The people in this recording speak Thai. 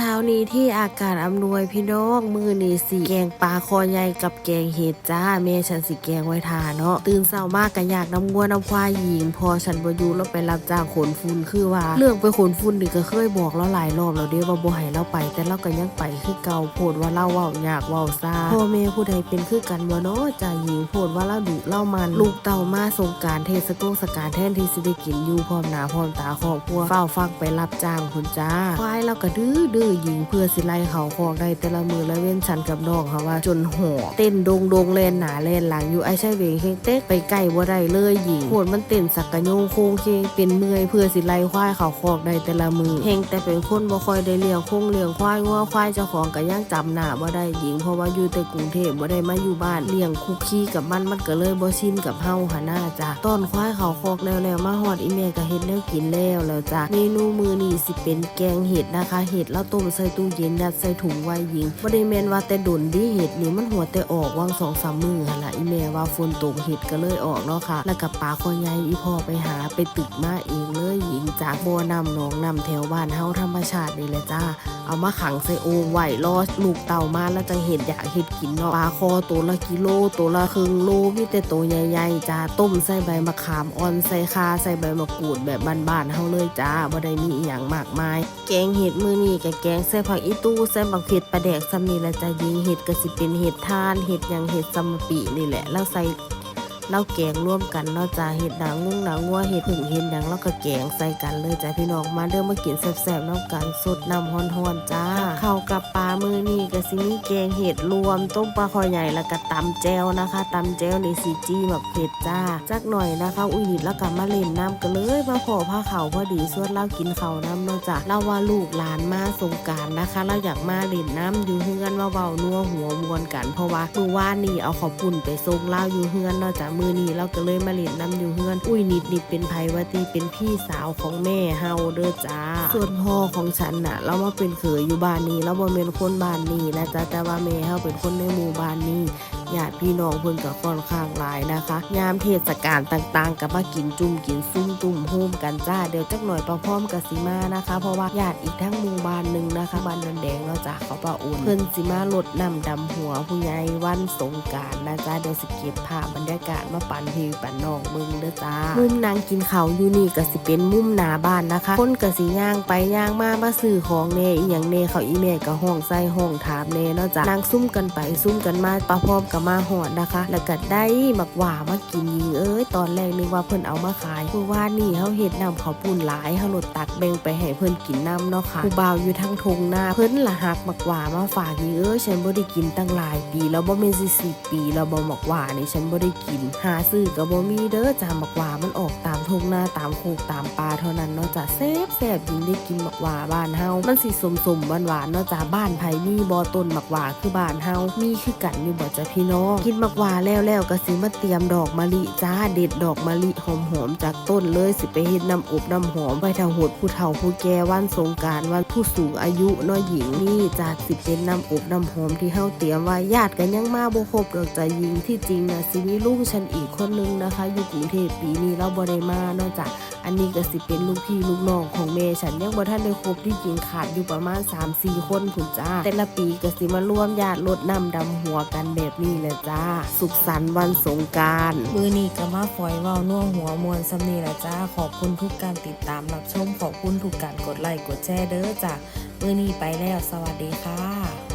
ช้านี้ที่อากาศอำนวยพี่น้องมือนี่สิแกงปลาคอใหญ่กับแกงเห็ดจ้าแม่ฉันสิแกงไว้ทาเนาะตื่นเช้ามากก็อยากน้ำงัวน้ำควายหญิง พอฉันบ่อยู่แล้วไปรับจ้างขนฝุ่นคือว่า เรื่องไปขนฝุ่นนี่ก็เคยบอกแล้วหลายรอบแล้วเด้ว่าบ่ให้เราไป แต่เราก็ยังไปคือเก่าโพดว่าเราว้าอยากว้าซาพ่อแม่ผู้ใดเป็นคือกันบ่เนาะจ้าหญิงโพดว่าเราดุเล่ามันลูกเต่ามาสงการเทศกงสการแทนที่สิได้กินอยู่พร้อมหน้าพร้อมตาครอบครัวเฝ้าฟังไปรับจ้างคุณจ้าควายเราก็ดื้อดื้อหญิงเพื่อสิไล่เขาคอกได้แต่ละมือและเว้นฉันกับน้องเขาว่าจนหอเต้นดงดงเลนหนาเลนหลังอยู่ไอ้ใช่เวงเฮงเต๊กไปใกล้บ่ได้เลยหญิงโหดมันเต้นสักกะโยงโค้งเคงเป็นเมื่อยเพื่อสิไล่ควายเขาคอกได้แต่ละมือเฮงแต่เป็นคนบ่คอยได้เลี้ยงคงเลี้ยงควายงัวควายเจ้าของก็ยังจำหน้าบ่ได้หญิง เพราะว่าอยู่แต่กรุงเทพบ่ได้มาอยู่บ้านเลี้ยงคุกคีกับมันมันก็เลยบ่ชินกับเฮาหนน้าจ้ะต้นควายเขาคอกแล้วแล้วมาฮอดอีเมก็เฮ็ดแนวกินแล้วแล้วจ้ะเมนูมือนี้สิเป็นแกงเห็ดนะคะ เห็ดแล้วต้มใส่ตู้เย็นยัดใส่ถุงไว้หญิงบ่ได้แม่นว่าแต่ดนดิเห็ดนี่มันหัวแต่ออกวางสองสามมือหั่นล่ะอีเมว่าฝนตกเห็ดก็เลยออกเนาะค่ะ แล้วกับปลาคอใหญ่อีพ่อไปหาไปตึกมาเองเลยหญิงจากบ่อน้ำหนองน้ำแถวบ้านเฮาธรรมชาตินี่แหละจ้าเอามาขังใส่โอ่งไว้รอลูกเต่ามาแล้วจังเห็ดอยากเห็ดกินเนาะปลาคอตัวละกิโลตัวละครึ่งโลมีแต่ตัวใหญ่ๆจ้าต้มใส่ใบมะขามอ่อนใส่คาใส่ใบมะกรูดแบบบ้านๆเฮาเลยจ้าบ่ได้มีอีหยังมากมาย แกงเห็ดมือนี้กับแกงใส่ผักอีตู้ใส่บักเห็ดปลาแดกซำนี่แหละจ้ายิงเห็ดก็สิเป็นเห็ดทานเห็ดยังเห็ดซัมปีนี่แหละแล้วใส่ เล่าแกงร่วมกันเนาะจ้าเห็ดหนังงุ้งหนังงัวเห็ดผึ่งเห็ดหนังแล้วก็แกงใส่กันเลยจ้าพี่น้องมาเด้อมากินแซ่บๆเนาะกันสดน้ำฮ้อนๆจ้าเข้ากับปลามือนี่ก็สิมีแกงเห็ดรวมต้มปลาคอใหญ่แล้วก็ตำแจวนะคะตำแจวนี่สีจีแบบเผ็ดจ้าจักหน่อยนะคะอุ้ยนิดแล้วก็มาเล่นน้ำกันเลยมาพอผ้าเขาวพอดีส่วนเรากินเขาน้ำเนาะจ้าเราว่าลูกหลานมาสงการนะคะเราอยากมาเล่นน้ำอยู่เฮือนมาเบานัวหัวมวนกัน เพราะว่ามือว่านนี่เอาขอบุ่นไปส่งเล่าอยู่เฮือนเนาะจ้ามือนี้เราก็เลยมาเล่นน้ำอยู่เฮือน อุ้ยนิดนิดเป็นไผวาตีเป็นพี่สาวของแม่เฮาเด้อจ้า ส่วนพ่อของฉันน่ะ เรามาเป็นเขยอยู่บ้านนี้เราบ่เป็นคนบ้านนี้นะจ๊ะแต่ว่าแม่เฮาเป็นคนในหมู่บ้านนี้ญาติพี่น้องเพิ่นก็ค่อนข้างหลายนะคะ ยามเทศกาลต่างๆ ก็มากินจุ่มกินซุ่มตุ่ม กันจ้าเดี๋ยวจักหน่อยป้าพร้อมกับสิมานะคะ เพราะว่าญาติอีกทั้งหมู่บ้านหนึ่งนะคะบ้านนันแดงเนาะจ้ะเขาป้าอุ่นเพิ่นสิมาลดน้ำดำหัวผู้ใหญ่วันสงการนะจ๊ะเดี๋ยวสิเก็บภาพบรรยากาศมาปั่นพีปั่นนองเบิ่งเด้อจ้ามุมนางกินเขาอยู่นี่ก็สิเป็นมุมหนาบ้านนะคะคนก็สิย่างไปย่างมามาซื้อของเน่อีหยังเนเขาอีแม่ก็ห้องใส่ห้องถามเนเนาะจ้ะนางซุ่มกันไปซุ่มกันมาป้าพร้อมก็มาหอดนะคะ แล้วก็ได้มักหว่ามากินยิงเอ้ยตอนแรกนึกว่าเพิ่นเอามาขายคือว่านี่เฮาเฮ็นดน้ำข้าวปุ้นหลายเฮาลดตักแบ่งไปให้เพิ่นกินน้ำเนาะค่ะผู้บ่าวอยู่ทั้งทงหน้าเพิ่นละหักหมักหว่ามาฝากยิงเอ้ยฉันบ่ได้กินตั้งหลายปีแล้วบ่แม่นสิสิปีแล้วบ่หมักหว่านี่ฉันบ่ได้กิน หาซื้อก็บ่มีเด้อจ้าหมักหว่ามันออกตามทงหน้าตามโคกตามป่าเท่านั้นเนาะจ้ะแซ่บแซ่บยิงได้กินหมักหว่าบ้านเฮามันสิสมๆหวานๆเนาะจ้ะบ้านไผมีบ่ต้นหมักหว่าคือบ้านเฮามีคือกันอยู่บ่จ้ะพี่น้องกินหมักหว่าแล้วแล้วก็สิมาเตรียมดอกมะลิจ้าเด็ดดอกมะลิหอมๆจากต้นเลยสิไปเฮ็ดน้ำอบน้ำหอมไว้ถ้าหดผู้เฒ่าผู้แก่วันสงการวันผู้สูงอายุเนาะหญิงนี่จากสิเป็นน้ำอบน้ำหอมที่เฮาเตรียมไว้ญาติกันยังมาบ่ครบดอกจะหญิงที่จริงนะสิมีลูกฉันอีกคนนึงนะคะ อยู่กรุงเทพปีนี้เราบ่ได้มาเนาะจ้ะอันนี้ก็สิเป็นลูกพี่ลูกน้องของเมย์ฉันยังบ่ทันได้ครบที่จริงขาดอยู่ประมาณ 3-4 คนผุนจ้า แต่ละปีก็สิมาร่วมญาติรดน้ำดำหัวกันแบบนี้แหละจ้า สุขสันต์วันสงการ มือนี้ก็มาฝอยเว้าน่วหัวมวลสำนีแหละจ้าขอบคุณทุกการติดตามรับชมขอบคุณทุกการกดไลค์กดแชร์เด้อจ้ามือนี้ไปแล้วสวัสดีค่ะ